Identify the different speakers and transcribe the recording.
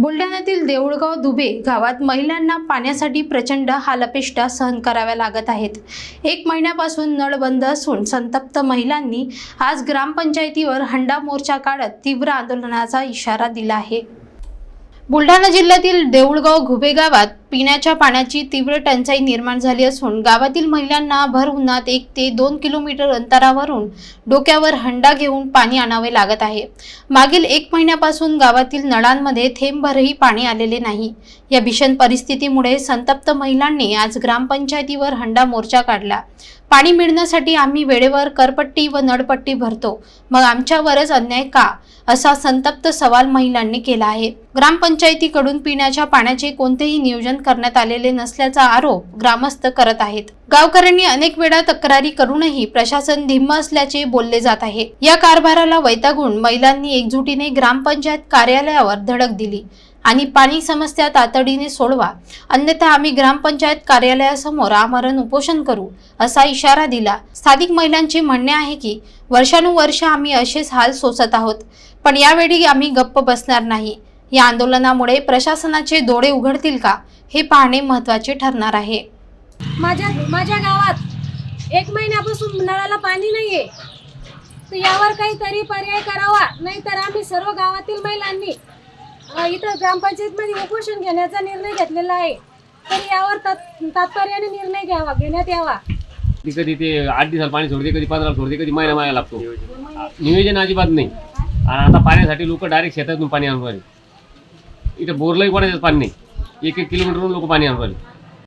Speaker 1: बुलढाण्यातील देऊळगाव दुबे गावात महिलांना पाण्यासाठी प्रचंड हालपेष्टा सहन कराव्या लागत आहेत. एक महिन्यापासून नळ बंद असून संतप्त महिलांनी आज ग्रामपंचायतीवर हंडा मोर्चा काढत तीव्र आंदोलनाचा इशारा दिला आहे. बुलढाणा जिल्ह्यातील देऊळगाव घुबे गावात पिण्याच्या पाण्याची तीव्र टंचाई निर्माण झाली असून गावातील महिलांना भर उन्हात एक ते दोन किलोमीटर अंतरावरून डोक्यावर हंडा घेऊन पाणी आणावे लागत आहे. मागील एक महिन्यापासून गावातील नळांमध्ये थेंबभरही पाणी आलेले नाही. या भीषण परिस्थितीमुळे संतप्त महिलांनी आज ग्रामपंचायतीवर हंडा मोर्चा काढला. पाणी मिळण्यासाठी आम्ही वेळेवर करपट्टी व नळपट्टी भरतो. मग आमच्यावरच अन्याय का? असा संतप्त सवाल महिलांनी केला आहे. ग्रामपंचायतीकडून पिण्याच्या पाण्याचे कोणतेही नियोजन करण्यात आलेले नसल्याचा आरोप ग्रामस्थ करत आहेत. गावकऱ्यांनी अनेक वेळा तक्रारी करूनही प्रशासन धिम्म असल्याचे बोलले जात आहे. या कारभाराला वैतागून महिलांनी एकजुटीने ग्रामपंचायत कार्यालयावर धडक दिली आणि पाणी समस्या तातडीने सोडवा अन्यथा आम्ही ग्रामपंचायत कार्यालयासमोर आमरण उपोषण करू असा इशारा दिला. स्थानिक महिलांचे म्हणणे आहे की वर्षानुवर्ष आम्ही असेच हाल सोसत आहोत पण यावेळी आम्ही गप्प बसणार नाही. या आंदोलनामुळे प्रशासनाचे डोळे उघडतील का? हे पाहणे महत्त्वाचे ठरणार आहे.
Speaker 2: माझ्या माझ्या गावात एक महिन्यापासून नळाला पाणी नाहीये. तर यावर काहीतरी पर्याय करावा. नाहीतर आम्ही सर्व गावातील महिलांनी इथं ग्रामपंचायतमध्ये उपोषण घेण्याचा निर्णय घेतलेला आहे. तर यावर तात- तात्पर्याने निर्णय घ्यावा घेण्यात यावा.
Speaker 3: ती कधी ते आठ दिवसाला पाणी सोडते कधी पंधरा सोडते कधी महिना महिना लागतो. नियोजन अजिबात नाही. आणि आता पाण्यासाठी लोक डायरेक्ट शेतातून पाणी आणून राहिले. इथं बोरलाही कोणाच्याच पाणी नाही एक एक किलोमीटरवरून लोक पाणी आणून राहिले